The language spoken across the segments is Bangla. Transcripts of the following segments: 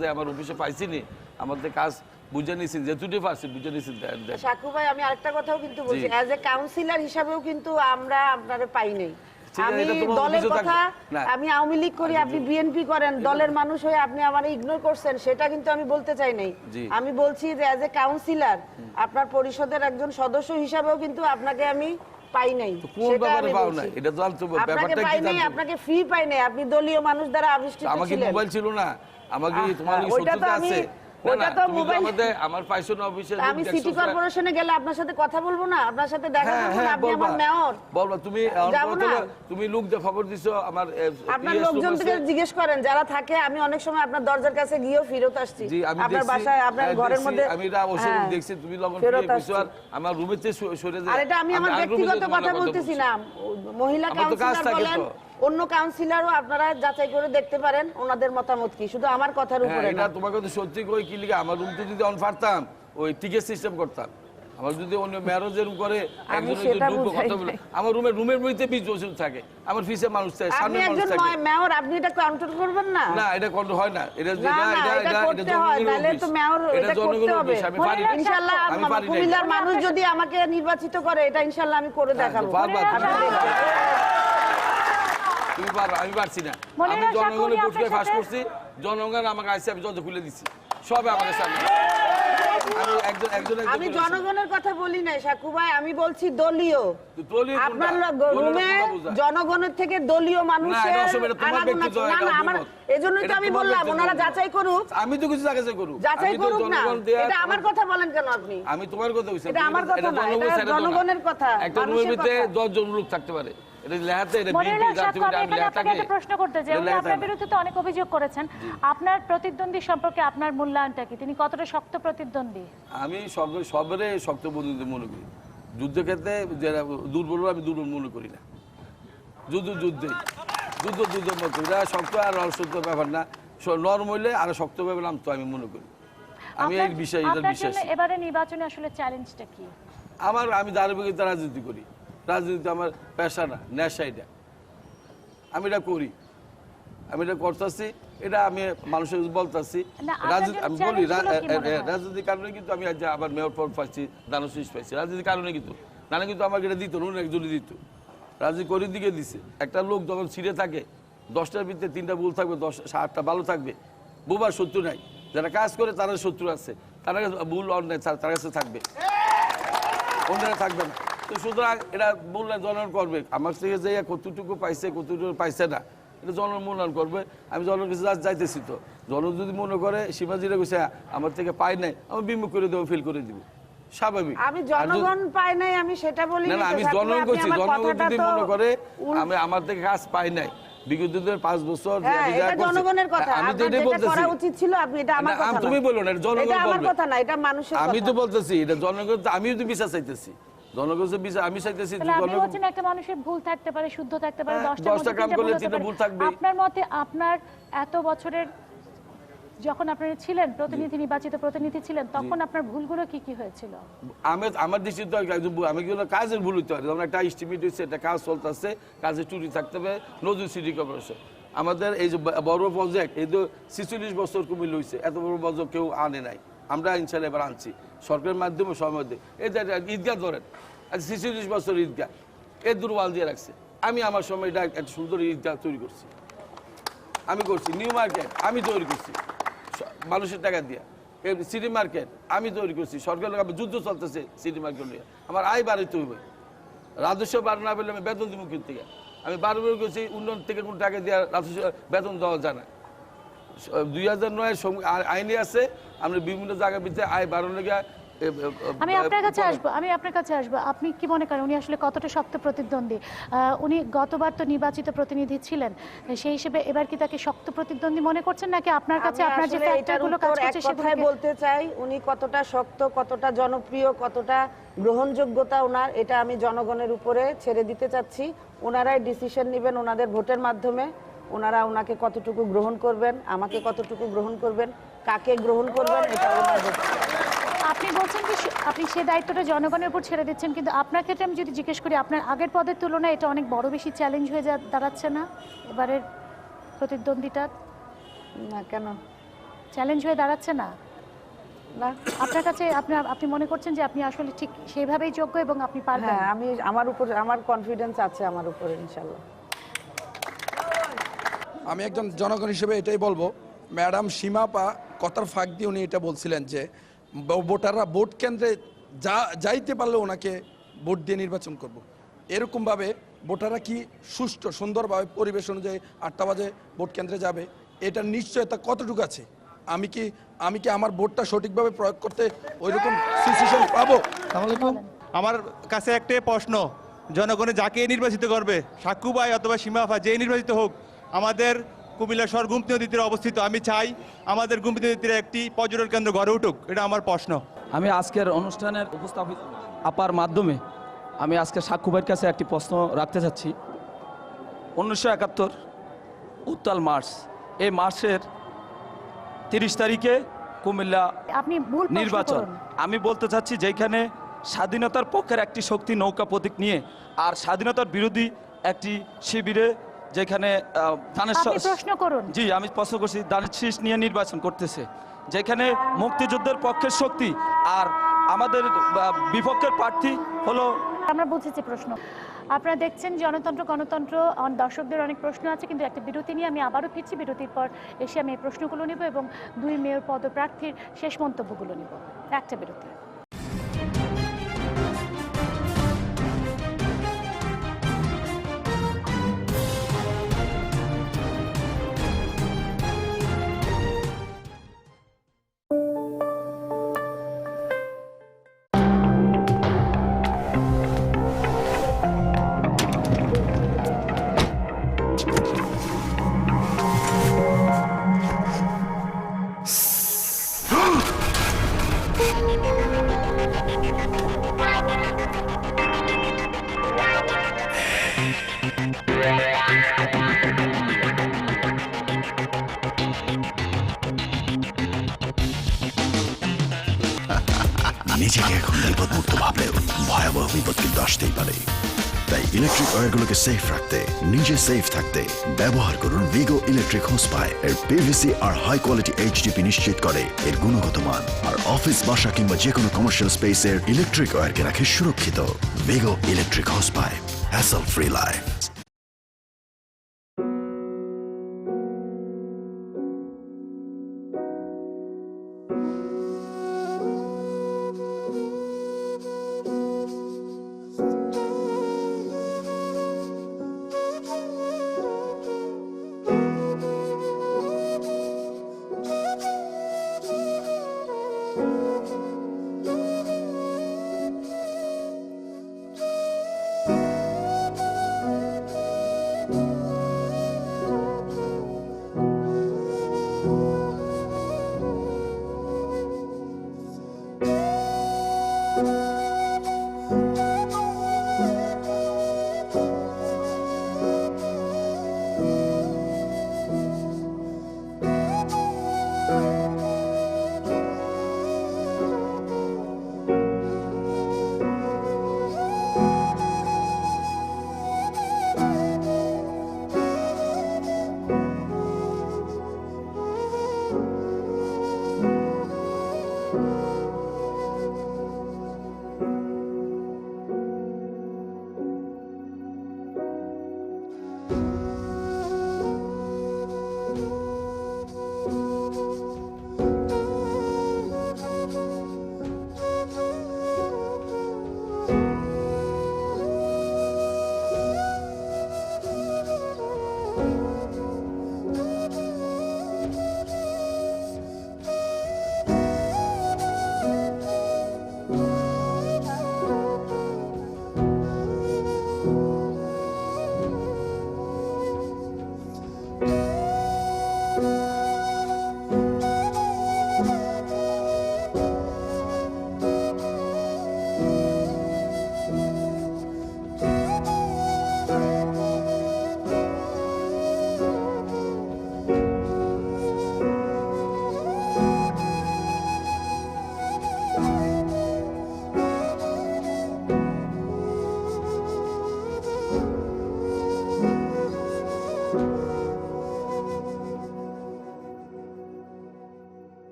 যে আমার অফিসে পাইছি নি আমাদের কাজ বুঝে যেটুকুই পারছি বুঝে সাকু ভাই আমি আরেকটা কথাও কিন্তু বলছি। অ্যাজ এ কাউন্সিলর হিসাবেও কিন্তু আমরা আপনারে পাই নাই। আমি দলের কথা আমি আওয়ামী লীগ করি আপনি বিএনপি করেন দলের মানুষ হয়ে আপনি আমার ইগনোর করছেন সেটা কিন্তু আমি বলতে চাই নাই। আমি বলছি যে অ্যাজ এ কাউন্সিলর আপনার পরিষদের একজন সদস্য হিসাবেও কিন্তু আপনাকে আমি পাই নাই? এটা আপনাকে পাই নাই আপনাকে ফ্রি পাই নাই। আপনি দলীয় মানুষ দ্বারা আবিষ্কৃত আমাকে মোবাইল ছিল না। আমাকে তোমার শত্রুতা আছে? না, ওইটা না, তো তুমি তো মোবাইল- আমাদের আমার পাইছো অফিসে আমি সিটি কর্পোরেশনে গেলে আপনার সাথে কথা বলব না? আপনার সাথে দেখা করব না আপনি আমার মেয়র বলবা তুমি আমার যাব কথা না। হলো, তুমি লোক দিয়ে খবর দিছো আমার আপনার লোকজন থেকে জিজ্ঞেস করেন যারা থাকে আমি অনেক সময় আপনার দরজার কাছে গিয়েও ফেরত আসছি। আমি আপনার বাসায় আপনার ঘরের মধ্যে আমি এটা অবশ্যই হ্যাঁ, দেখছি তুমি লবণ ফেরত দিয়ে আর আমার রুমেতে সরে যায় আর এটা আমি আমার ব্যক্তিগত কথা বলতেছি না। মহিলা কাউন্সিলর বলেন। অন্য কাউন্সিলরও আপনারা যাচাই করে দেখতে পারেন ওনাদের মতামত কি। শুধু আমার কথার হ্যাঁ উপরে এটা না তোমাকে তো সত্যি কই কি লিখে আমার রুমতে যদি অন পারতাম ওই টিকেট সিস্টেম করতাম। আমার যদি অন্য ম্যারেজ যেরকম করে একজন যদি সেটা ঢুকবো কথা বলে আমার রুমের রুমের মধ্যে বিশ বছর থাকে আমার ফিসে মানুষ থাকে সামনে মানুষ একজন থাকে। মেয়র আপনি এটা কাউন্টার করবেন না? না এটা কন্ট্রোল হয় না এটা না, না, এটা করতে হয়, নাহলে তো মেয়র এটা করতে হবে। আমি পারি ইনশাআল্লাহ আমি পারি কুমিল্লার মানুষ যদি আমাকে নির্বাচিত করে এটা ইনশাআল্লাহ আমি করে দেখাবো। পারবা, আপনি তুমি। আমি পারছি না। আমি জনগণের ফাঁস করছি জনগণ আমাকে আইসে আমি খুলে দিছি। সবে আমাকে সামনে। আমি জনগণের কথা বলি নাই সাকু ভাই আমি বলছি দলীয়। তো আপনার রুমে জনগণের থেকে দলীয় মানুষের তো আমি বললাম ওনারা যাচাই করুক। আমি তো কিছু জায়গায় করুক। যাচাই করুক না। এটা আমার কথা বলেন কেন আপনি? আমি তোমার কথা বলছি এটা আমার কথা না। জনগণের কথা, একটা রুমের ভিতরে কথা। দশ জন লোক থাকতে পারে। এটা লেহাতে এটা বিএনপি জাতীয় আমি আমি এখানে লেহা আপনাকে থাকে একটা প্রশ্ন করতে চাই। উনি আপনার বিরুদ্ধে তো অনেক অভিযোগ করেছেন। আপনার প্রতিদ্বন্দ্বী সম্পর্কে আপনার মূল্যায়নটা কি তিনি কতটা শক্ত প্রতিদ্বন্দ্বী? আমি সব সবরে শক্ত বন্ধুদের মনে করি। যুদ্ধক্ষেত্রে যারা দুর্বল আমি দুর্বল মনে করি না। যুদ্ধ যুদ্ধে। যুদ্ধ যুদ্ধের মতো এটা শক্ত আর অশক্ত ব্যাপার না। নরম হইলে আর শক্ত ব্যাপার নাম তো আমি মনে করি। আমি এই বিষয়ে বিশ্বাস। এবারে নির্বাচনে আসলে চ্যালেঞ্জটা কি? আমার আমি ধারাবাহিকতা রাজনীতি করি। রাজনীতি আমার পেশা না নেশা এটা। আমি এটা করি। আমি এটা করতেছি এটা আমি মানুষের বলতেছি। আমি বলি? রাজনীতির কারণে কিন্তু আমি আজ আবার মেয়র পদ পাচ্ছি দানব শীষ পাইছি। রাজনীতির কারণে কিন্তু। নানা কিন্তু আমাকে এটা দিত অন্য একজনই দিত। রাজনীতি করে দিকে দিছে? একটা লোক যখন ছিঁড়ে থাকে দশটার ভিতরে তিনটা ভুল থাকবে দশ আটটা ভালো থাকবে। বোবার শত্রু নাই। যারা কাজ করে তারা শত্রু আছে। তারা ভুল অন্যায় তার তার কাছে থাকবে। অন্যরা থাকবে না। তো সুতরাং এটা মূল্যায়ন জনগণ করবে। আমার থেকে যে কতটুকু পাইছে কতটুকু পাইছে না এটা জনগণ মূল্যায়ন করবে। আমি জনগণ কাছে যাইতেছি তো। জনগণ যদি মনে করে সীমাজিরা কইছে আমার থেকে পাই নাই আমি বিমুখ করে দেবো ফিল করে দিব। স্বাভাবিক। আমি জনগণ পাই নাই আমি সেটা বলি না না আমি জনগণ করছি। জনগণ যদি মনে করে আমি আমার থেকে কাজ পাই নাই। বিগত পাঁচ বছর যে আমি যা এটা করছি, জনগণের কথা। আমি তো এটাই বলতেছি করা উচিত ছিল আপনি এটা আমার কথা তুমি বলো না, এটা জনগণ এটা আমার কথা না এটা মানুষের আমি তো বলতেছি এটা জনগণ আমিও তো বিচার চাইতেছি। জনগণ বিচার আমি চাইতেছি আপনি বলছেন একটা মানুষের ভুল থাকতে পারে শুদ্ধ থাকতে পারে হ্যাঁ, দশটা দশটা কাম করলে তিনটা ভুল থাকবেই। আপনার মতে আপনার এত বছরের যখন আপনারা ছিলেন প্রতিনিধি নির্বাচিত প্রতিনিধি ছিলেন তখন আপনার ভুলগুলো কি কি হয়েছিল? আমি আমার দৃষ্টিতে আর একজন ভুল- আমি কি কাজের ভুল হইতে পারে। যেমন একটা এস্টিমেট হচ্ছে একটা কাজ চলতেছে কাজে থাকতে হবে নজর সিটি কর্পোরেশন। আমাদের এই যে বড় প্রজেক্ট এই তো ছিচল্লিশ বছর কুমিল্লা হয়েছে এত বড় প্রজেক্ট কেউ আনে নাই। আমরা ইনশাল্লাহ এবার আনছি। সরকারের মাধ্যমে সময় মধ্যে। এই যে ঈদগাহ ধরেন, আজ ছিচল্লিশ বছর ঈদগাহ এর দুর্বাল দিয়ে রাখছে। আমি আমার সময় এটা একটা সুন্দর ঈদগাহ তৈরি করছি। আমি করছি নিউ মার্কেট, আমি তৈরি করছি। মানুষের টাকা দিয়ে। সিটি মার্কেট, আমি তৈরি করছি। সরকারের যুদ্ধ চলতেছে সিটি মার্কেট নিয়ে। আমার আয় বাড়িতে হইবে। রাজস্ব বার না পেলে আমি বেতন দিব কিন্তু থেকে আমি বারবার করছি, উন্নয়ন থেকে কোনো টাকা দিয়ে রাজস্ব, বেতন দেওয়া যায় না। দুই হাজার নয়ের আইনে আছে আমরা বিভিন্ন জায়গার ভিতরে আয় বাড়ানো গিয়া আমি আপনার কাছে আসব আমি আপনার কাছে আসব। আপনি কি মনে করেন উনি আসলে কতটা শক্ত প্রতিদ্বন্দ্বী? আহ, উনি গতবার তো নির্বাচিত প্রতিনিধি ছিলেন সেই হিসেবে এবার কি তাকে শক্ত প্রতিদ্বন্দ্বী মনে করছেন নাকি আপনার কাছে আপনার যে ফ্যাক্টরগুলো কাজ করছে সেগুলোকে বলতে চাই উনি কতটা শক্ত কতটা জনপ্রিয় কতটা গ্রহণযোগ্যতা ওনার এটা আমি জনগণের উপরে ছেড়ে দিতে চাচ্ছি। ওনারাই ডিসিশন নেবেন ওনাদের ভোটের মাধ্যমে ওনারা ওনাকে কতটুকু গ্রহণ করবেন আমাকে কতটুকু গ্রহণ করবেন কাকে গ্রহণ করবেন এটা ওনার। আপনি বলছেন যে সে- আপনি সে দায়িত্বটা জনগণের উপর ছেড়ে দিচ্ছেন কিন্তু আপনার ক্ষেত্রে আমি যদি জিজ্ঞেস করি আপনার আগের পদের তুলনায় এটা অনেক বড় বেশি চ্যালেঞ্জ হয়ে যা দাঁড়াচ্ছে না এবারের প্রতিদ্বন্দ্বিতা না কেন? চ্যালেঞ্জ হয়ে দাঁড়াচ্ছে না? না। আপনার কাছে আপনি আপনি মনে করছেন যে আপনি আসলে ঠিক সেইভাবেই যোগ্য এবং আপনি পারবেন? হ্যাঁ আমি আমার উপর আমার কনফিডেন্স আছে আমার উপরে ইনশাল্লাহ আমি একজন জনগণ হিসেবে এটাই বলব ম্যাডাম সীমাপা কথার ফাঁক দিয়ে উনি এটা বলছিলেন যে ভোটাররা ভোট কেন্দ্রে যা, যাইতে পারলে ওনাকে ভোট দিয়ে নির্বাচন করব। এরকমভাবে ভোটাররা কি সুষ্ঠু, সুন্দরভাবে পরিবেশ অনুযায়ী আটটা বাজে ভোট কেন্দ্রে যাবে, এটার নিশ্চয়তা কতটুকু আছে? আমি কি আমি কি আমার ভোটটা সঠিকভাবে প্রয়োগ করতে ওইরকম সিচুয়েশন পাবো? আমার কাছে একটাই প্রশ্ন, জনগণে যাকে নির্বাচিত করবে সাক্ষুবাই অথবা সীমাফা যে নির্বাচিত হোক, আমাদের কুমিল্লা শহর গুমতি নদীর তীরে অবস্থিত। আমি চাই আমাদের গুমতি নদীর তীরে একটি পর্যটন কেন্দ্র গড়ে উঠুক এটা আমার প্রশ্ন। আমি আজকের অনুষ্ঠানের উপস্থাপিত আপার মাধ্যমে আমি আজকে সাক্ষুভাইয়ের কাছে একটি প্রশ্ন রাখতে চাচ্ছি। উনিশশো একাত্তর উত্তাল মার্চ এই মার্চের তিরিশ তারিখে কুমিল্লা আপনি নির্বাচন। আমি বলতে চাচ্ছি যেখানে স্বাধীনতার পক্ষের একটি শক্তি নৌকা প্রতীক নিয়ে আর স্বাধীনতার বিরোধী একটি শিবিরে যেখানে ধানের প্রশ্ন করুন। জি আমি প্রশ্ন করছি দানের শীষ নিয়ে নির্বাচন করতেছে যেখানে মুক্তিযুদ্ধের পক্ষের শক্তি আর আমাদের বিপক্ষের প্রার্থী হলো আমরা বুঝেছি প্রশ্ন। আপনারা দেখছেন জনতন্ত্র গণতন্ত্র দর্শকদের অনেক প্রশ্ন আছে কিন্তু একটা বিরতি নিয়ে আমি আবারও ফিরছি। বিরতির পর এসে আমি এই প্রশ্নগুলো নিব এবং দুই মেয়র পদপ্রার্থীর শেষ মন্তব্যগুলো নিব। একটা বিরতি। ওয়্যারগুলোকে সেফ রাখতে, নিজে সেফ থাকতে ব্যবহার করুন ভিগো ইলেকট্রিক হোস পায় এর পিভিসি আর হাই কোয়ালিটি এইচডিপি নিশ্চিত করে। এর গুণগত মান আর অফিস বাসা কিংবা যে কোনো কমার্শিয়াল স্পেসের ইলেকট্রিক ওয়ারকে রাখে সুরক্ষিত। Vigo electric hose pipe hassle free life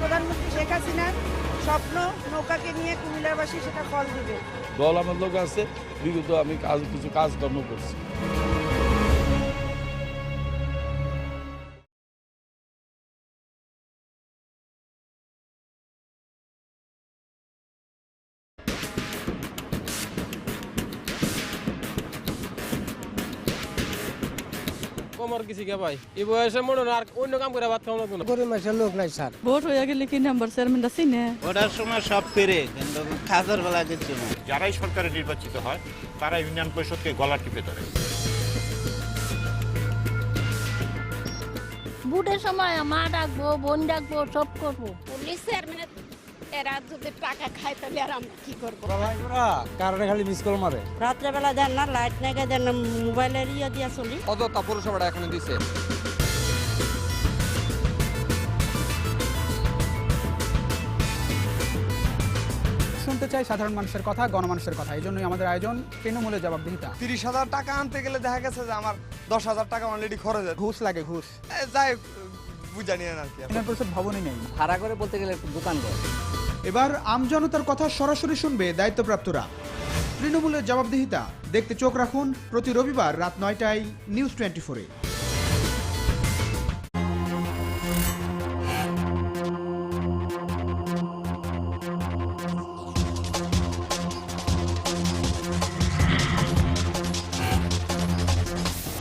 প্রধানমন্ত্রী শেখ স্বপ্ন নৌকাকে নিয়ে কুমিল্লাবাসী সেটা দল আমার লোক আছে, বিগত আমি কাজ কিছু কাজকর্ম করছি। কিছু কে ভাই এই বয়সে মনে আর অন্য কাম করে ভাত খাওয়া লাগবে না গরিব মানুষের লোক নাই স্যার ভোট হয়ে গেলে কি নাম্বার চেয়ারম্যানটা চিনে ওটার সময় সব ফিরে কিন্তু খাজার বেলা কিছু না যারাই সরকারে নির্বাচিত হয় তারা ইউনিয়ন পরিষদকে গলা টিপে ধরে ভোটের সময় মা ডাকবো বোন ডাকবো সব করব পুলিশ চেয়ারম্যানের এরা যদি টাকা খায় তাহলে আর আমরা কি করব? কারণে খালি মিস কল মারে। রাত্রেবেলা দেন না লাইট নাগে দেন না মোবাইলের ইয়ে দিয়া চলি। অযথা পৌরসভাটা এখন দিছে। শুনতে চাই সাধারণ মানুষের কথা গণমানুষের কথা এই জন্যই আমাদের আয়োজন তৃণমূলের জবাবদিহিতা। তিরিশ হাজার টাকা আনতে গেলে দেখা গেছে যে আমার দশ হাজার টাকা অলরেডি খরচ ঘুষ লাগে ঘুষ। যাই বুঝানি আর কি। পরিষদ ভবনই নেই। ভাড়া করে বলতে গেলে দোকান ঘর এবার আমজনতার কথা সরাসরি শুনবে দায়িত্বপ্রাপ্তরা। তৃণমূলের জবাবদিহিতা দেখতে চোখ রাখুন প্রতি রবিবার রাত নয়টায় নিউজ টোয়েন্টি ফোরে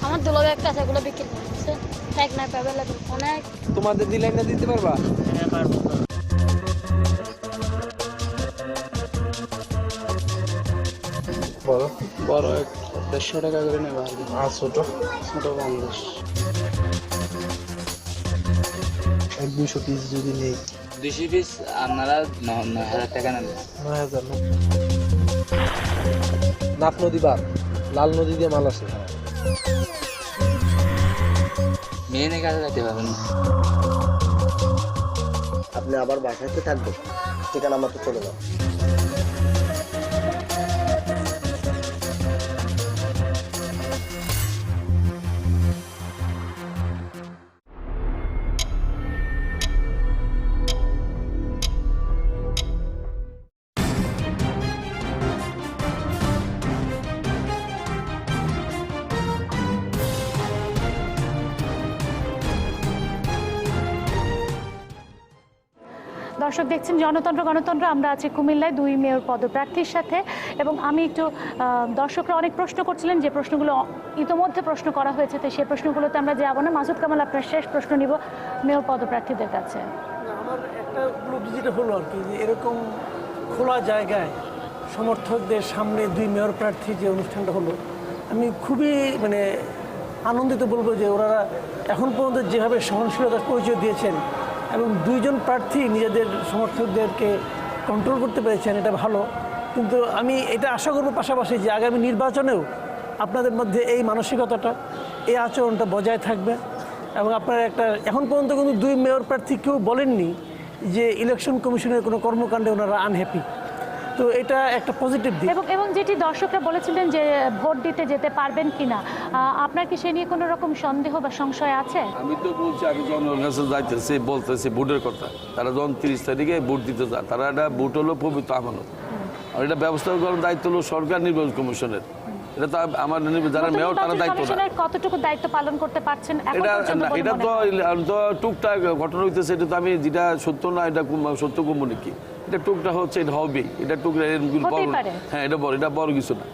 আমার দুলো একটা আছে এগুলো বিক্রি অনেক। তোমাদের দিলাই না দিতে পারবা। বড় দেড়শো টাকা করে নেবা আর ছোট? ছোট পঞ্চাশ এক দুশো পিস যদি নেই? দুশো পিস আপনারা নয় হাজার টাকা নেবেন। নয় হাজার নাপ নদী বার লাল নদী দিয়ে মাল আছে মেয়ে কাছে যেতে পারবেন আপনি আবার বাসাতে থাকবেন। ঠিকানা মতো চলে যাও। দর্শক দেখছেন, জনতন্ত্র, গণতন্ত্র। আমরা আছি কুমিল্লায়, দুই মেয়র পদপ্রার্থীর সাথে। এবং আমি একটু দর্শকরা অনেক প্রশ্ন করছিলেন, যে প্রশ্নগুলো ইতোমধ্যে প্রশ্ন করা হয়েছে, তো সেই প্রশ্নগুলোতে আমরা যাব না। মাসুদ কামাল, আপনার শেষ প্রশ্ন নিব, মেয়র পদপ্রার্থীদের কাছে। আমার একটা যেটা হলো আর কি, যে এরকম খোলা জায়গায় সমর্থকদের সামনে দুই মেয়র প্রার্থী যে অনুষ্ঠানটা হলো, আমি খুবই মানে আনন্দিত বলব যে ওরা এখন পর্যন্ত যেভাবে সহনশীলতার পরিচয় দিয়েছেন এবং দুইজন প্রার্থী নিজেদের সমর্থকদেরকে কন্ট্রোল করতে পেরেছেন, এটা ভালো। কিন্তু আমি এটা আশা করব পাশাপাশি যে আগামী নির্বাচনেও আপনাদের মধ্যে এই মানসিকতাটা, এই আচরণটা বজায় থাকবে। এবং আপনারা একটা, এখন পর্যন্ত কিন্তু দুই মেয়র প্রার্থী কেউ বলেননি যে ইলেকশন কমিশনের কোনো কর্মকাণ্ডে ওনারা আনহ্যাপি তো এটা একটা পজিটিভ দিক। এবং এবং যেটি দর্শকরা বলেছিলেন যে ভোট দিতে যেতে পারবেন কিনা আপনার কি সে নিয়ে কোনো রকম সন্দেহ বা সংশয় আছে? আমি তো বলছি আমি জনগণের কাছে যাইতেছি বলতেছি ভোটের কথা। তারা যখন তিরিশ তারিখে ভোট দিতে যায় তারা এটা ভোট হলো পবিত্র আমানত। আর এটা ব্যবস্থা করার দায়িত্ব হলো সরকার নির্বাচন কমিশনের। এটা তো আমার যারা মেয়র তারা দায়িত্ব না কতটুকু দায়িত্ব পালন করতে পারছেন এটা পর্যন্ত না, বলে এটা তো তো টুকটাক ঘটনা হইতেছে এটা তো আমি যেটা সত্য না এটা সত্য কমবো নাকি এটা টুকটা হচ্ছে এটা হবেই। এটা টুকটা বড় হ্যাঁ এটা বড় এটা বড় কিছু না।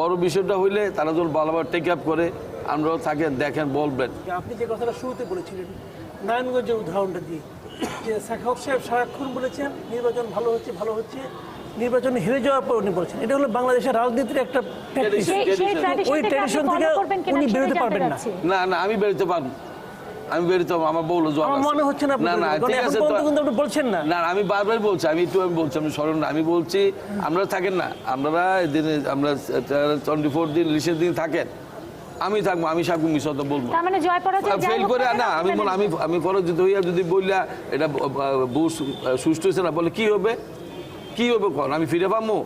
বড় বিষয়টা হইলে তারা যখন ভালোভাবে টেক আপ করে আমরাও থাকেন দেখেন বলবেন। আপনি যে কথাটা শুরুতে বলেছিলেন নারায়ণগঞ্জের উদাহরণটা দিয়ে যে সাখাউক সাহেব সারাক্ষণ বলেছেন নির্বাচন ভালো হচ্ছে ভালো হচ্ছে নির্বাচন হেরে যাওয়ার পর উনি বলেছেন। এটা হলো বাংলাদেশের রাজনীতির একটা ওই follow থেকে উনি বেরোতে পারবেন না। না না আমি বেরোতে পারব। আমি বেরোতে পারব আমার বউলো মনে হচ্ছে না না না ঠিক আছে আপনি বলছেন না। না আমি বারবার বলছি আমি একটু আমি বলছি আমি স্মরণ আমি বলছি আমরা থাকেন না আমরা দিনে আমরা টোয়েন্টি ফোর দিন লিসের দিন থাকেন। আমি থাকব আমি সাকু মিশত বলব। তার মানে জয় পরাজয় যাই ফেল করে না আমি আমি আমি পরাজিত হইয়া যদি বললা এটা বুস সুস্থ হয়েছে না বলে কি হবে? কি হবে কন? আমি ফিরে পাবো?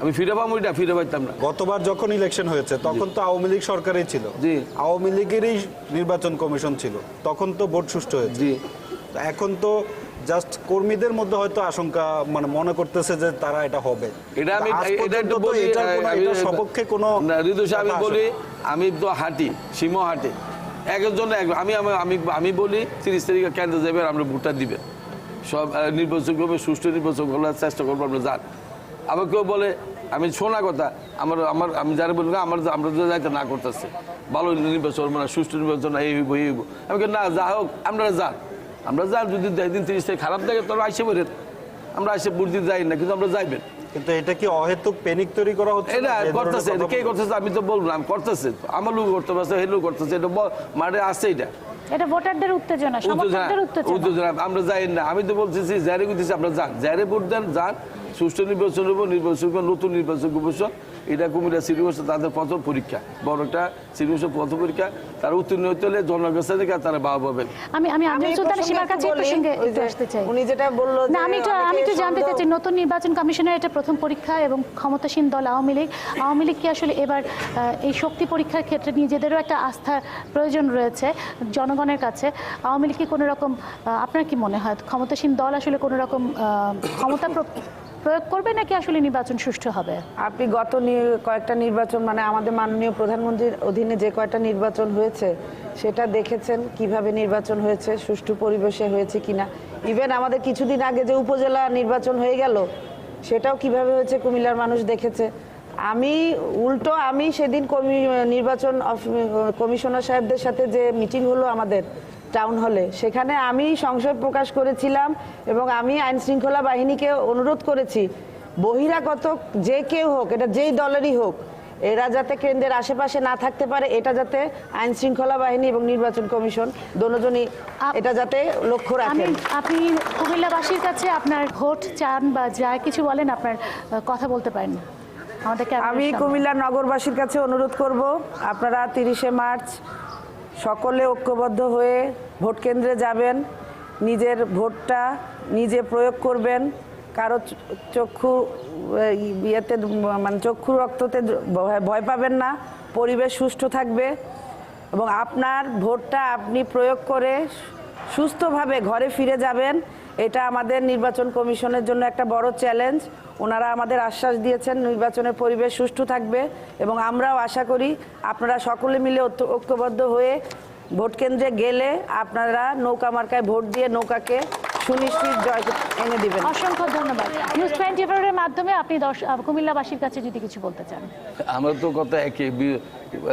আমি ফিরে পাবো এটা? ফিরে পাইতাম না। গতবার যখন ইলেকশন হয়েছে তখন তো আওয়ামী লীগ সরকারই ছিল। জি। আওয়ামী লীগেরই নির্বাচন কমিশন ছিল। তখন তো ভোট সুষ্ঠু হয়েছে। জি। এখন তো জাস্ট কর্মীদের মধ্যে হয়তো আশঙ্কা মানে মনে করতেছে যে তারা এটা হবে। এটা আমি এটা একটু বলি সপক্ষে কোনো না ঋতু সাহেব, আমি বলি আমি তো হাঁটি সিমো হাঁটে। এক একজন এক আমি আমি- আমি আমি বলি তিরিশ তারিখে কেন্দ্রে যাবেন আমরা ভোটটা দিবেন সব আহ, নির্বাচন করবে সুষ্ঠু নির্বাচন করার চেষ্টা করব আমরা যান। আবার কেউ বলে আমি শোনা কথা আমার আমার আমি যারা বলি না আমার আমরা তো যাইতে না করতেছে। ভালো নির্বাচন মানে সুষ্ঠু নির্বাচন এই হইব এই হইব। আমি না যা হোক আপনারা যান। আমরা যান যদি দিন তিরিশ তারিখ খারাপ থাকে তাহলে আসে বেরেন আমরা আসে দিতে যাই না কিন্তু আমরা যাইবেন। কিন্তু এটা কি অহেতুক পেনিক তৈরি করা হচ্ছে এটা না? করতেছে এটা কে করতেছে আমি তো বললাম করতেছে। আমার লোক করতে পারছে হে লোক করতেছে এটা মাঠে আছে এটা। এটা ভোটারদের উত্তেজনা সমর্থকদের উত্তেজনা। উত্তেজনা আমরা যাই না। আমি তো বলতেছি যারে করতেছি আমরা যান। যারে ভোট দেন যান। সুষ্ঠু নির্বাচন হব নির্বাচন নতুন নির্বাচন কমিশন। এটা কুমিল্লা সিটি কমিশন তাদের প্রথম পরীক্ষা। বড় একটা সিটি কমিশন প্রথম পরীক্ষা। তারা উত্তীর্ণ হতে হলে জনগণের থেকে তারা বাবা পাবেন। আমি আমি আমি সুলতান সীমার কাছে প্রসঙ্গে একটু আসতে চাই। উনি যেটা বলল না আমি একটু আমি একটু জানতে নতুন নির্বাচন কমিশনের এটা প্রথম পরীক্ষা এবং ক্ষমতাসীন দল আওয়ামী লীগ। আওয়ামী লীগ কি আসলে এবার এই শক্তি পরীক্ষার ক্ষেত্রে নিজেদেরও একটা আস্থার প্রয়োজন রয়েছে জনগণের কাছে? আওয়ামী লীগ কি কোনো রকম আপনার কি মনে হয়? ক্ষমতাসীন দল আসলে কোনো রকম ক্ষমতা প্রয়োগ করবে নাকি আসলে নির্বাচন সুষ্ঠু হবে? আপনি গত কয়েকটা নির্বাচন মানে আমাদের মাননীয় প্রধানমন্ত্রীর অধীনে যে কয়েকটা নির্বাচন হয়েছে, সেটা দেখেছেন কীভাবে নির্বাচন হয়েছে, সুষ্ঠু পরিবেশে হয়েছে কিনা। ইভেন আমাদের কিছুদিন আগে যে উপজেলা নির্বাচন হয়ে গেল, সেটাও কীভাবে হয়েছে কুমিল্লার মানুষ দেখেছে। আমি, উল্টো আমি সেদিন কমি- নির্বাচন কমিশনার সাহেবদের সাথে যে মিটিং হলো আমাদের টাউন হলে সেখানে আমি সংশয় প্রকাশ করেছিলাম এবং আমি আইন শৃঙ্খলা বাহিনীকে অনুরোধ করেছি বহিরাগত যে কেউ হোক এটা যেই দলেরই হোক এরা যাতে কেন্দ্রের আশেপাশে না থাকতে পারে এটা যাতে আইন শৃঙ্খলা বাহিনী এবং নির্বাচন কমিশন দোনোজনই এটা যাতে লক্ষ্য আমি আপনি কুমিল্লাবাসীর কাছে আপনার ভোট চান বা যা কিছু বলেন আপনার কথা বলতে পারেন আমি সামনে। কুমিল্লার নগরবাসীর কাছে অনুরোধ করব আপনারা তিরিশে মার্চ সকলে ঐক্যবদ্ধ হয়ে ভোট কেন্দ্রে যাবেন, নিজের ভোটটা নিজে প্রয়োগ করবেন, কারও চক্ষু ইয়েতে মানে চক্ষু রক্ততে ভয়- পাবেন না, পরিবেশ সুষ্ঠু থাকবে এবং আপনার ভোটটা আপনি প্রয়োগ করে সুস্থভাবে ঘরে ফিরে যাবেন। এটা আমাদের নির্বাচন কমিশনের জন্য একটা বড় চ্যালেঞ্জ ওনারা আমাদের আশ্বাস দিয়েছেন নির্বাচনের পরিবেশ সুষ্ঠু থাকবে এবং আমরাও আশা করি আপনারা সকলে মিলে ঐক্যবদ্ধ হয়ে ভোট কেন্দ্রে গেলে আপনারা নৌকা মার্কায় ভোট দিয়ে নৌকাকে সুনিশ্চিত জয় এনে দিবেন। অসংখ্য ধন্যবাদ। নিউজ টোয়েন্টি এর মাধ্যমে আপনি কুমিল্লাবাসীর কাছে যদি কিছু বলতে চান। আমার তো কথা একই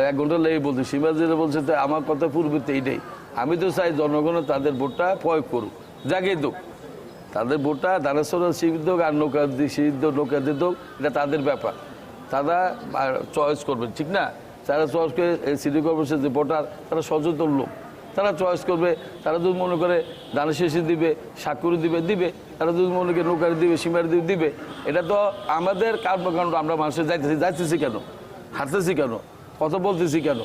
এক ঘণ্টা লেগে বলছি। সীমা যেটা বলছে আমার কথা পূর্বে তো এইটাই আমি তো চাই জনগণ তাদের ভোটটা প্রয়োগ করুক। জাগে দোক। তাদের ভোটটা দানেশ্বর সিদ্ধ হোক আর নৌকা সিদ্ধ নৌকা দিয়ে হোক এটা তাদের ব্যাপার। তারা চয়েস করবেন ঠিক না? তারা চয়েস করে সিটি কর্পোরেশন যে ভোটার, তারা সচেতন লোক। তারা চয়েস করবে, তারা যদি মনে করে ধান শেষে দিবে সাকুরি দিবে দিবে। তারা যদি মনে করে নৌকারি দিবে, সীমারি দিবে দিবে। এটা তো আমাদের কর্মকাণ্ড, আমরা মানুষের যাইতেছি। যাইতেছি কেন? হাঁটতেছি কেন? কথা বলতেছি কেন?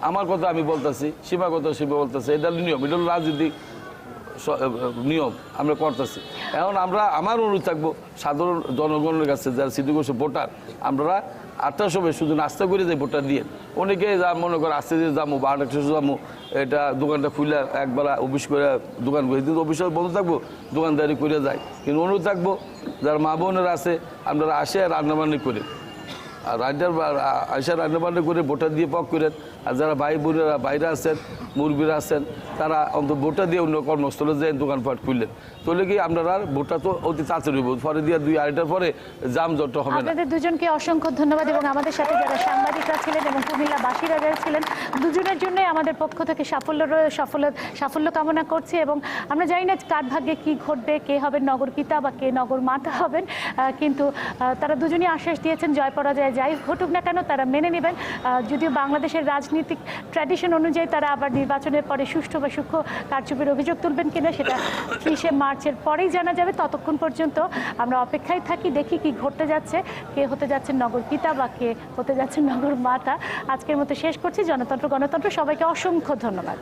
আমার কথা আমি বলতেছি, সীমা কথা সীমা বলতেছে, এটা নিয়ম, এটা স- নিয়ম আমরা করতেছি। এখন আমরা, আমার অনুরোধ থাকব, সাধারণ জনগণের কাছে, যারা সিটি করছে ভোটার আমরা আটটার সময় শুধু নাস্তা করে যাই ভোটার দিয়ে, অনেকে যা মনে করে আস্তে দিয়ে যাব বারোটা শেষে যাব এটা দোকানটা খুলে একবেলা অফিস করে দোকান করে কিন্তু অফিস বন্ধ থাকব, দোকানদারি করে যায়। কিন্তু অনুরোধ থাকব, যারা মা বোনেরা আছে আপনারা আসে রান্নাবান্নি করে, আর রান্নার আইসা রান্নাবান্না করে ভোটার দিয়ে পক করেন। আর যারা ভাই বোনেরা বাইরে আছেন, মুরব্বীরা আছেন, তারা অন্তত ভোটার দিয়ে অন্য কর্মস্থলে যায় দোকানপাট খুললেন। তাহলে কি আপনারা ভোটটা তো অতি তাড়াতাড়ি হইব। পরে দিয়ে দুই আড়াইটার পরে জাম জটটা হবে আপনাদের দুজনকে অসংখ্য ধন্যবাদ এবং আমাদের সাথে যারা সাংবাদিকরা ছিলেন এবং কুমিল্লাবাসীরা যারা ছিলেন দুজনের জন্যই আমাদের পক্ষ থেকে সাফল্য রয়ে- সাফল্য সাফল্য কামনা করছি এবং আমরা জানি না কার ভাগ্যে কি ঘটবে, কে হবেন নগর পিতা বা কে নগর মাতা হবেন কিন্তু তারা দুজনই আশ্বাস দিয়েছেন, জয় পরাজয় যাই ঘটুক না কেন, তারা মেনে নেবেন। যদিও বাংলাদেশের রাজনীতিক ট্র্যাডিশন অনুযায়ী তারা আবার নির্বাচনের পরে সুষ্ঠু বা সূক্ষ্ম কারচুপির অভিযোগ তুলবেন কিনা সেটা ত্রিশে মার্চের পরেই জানা যাবে। ততক্ষণ পর্যন্ত আমরা অপেক্ষায় থাকি, দেখি কি ঘটতে যাচ্ছে, কে হতে যাচ্ছে নগর পিতা বা কে হতে যাচ্ছে নগর মাতা। আজকের মতো শেষ করছি। জনতন্ত্র, গণতন্ত্র, সবাইকে অসংখ্য ধন্যবাদ।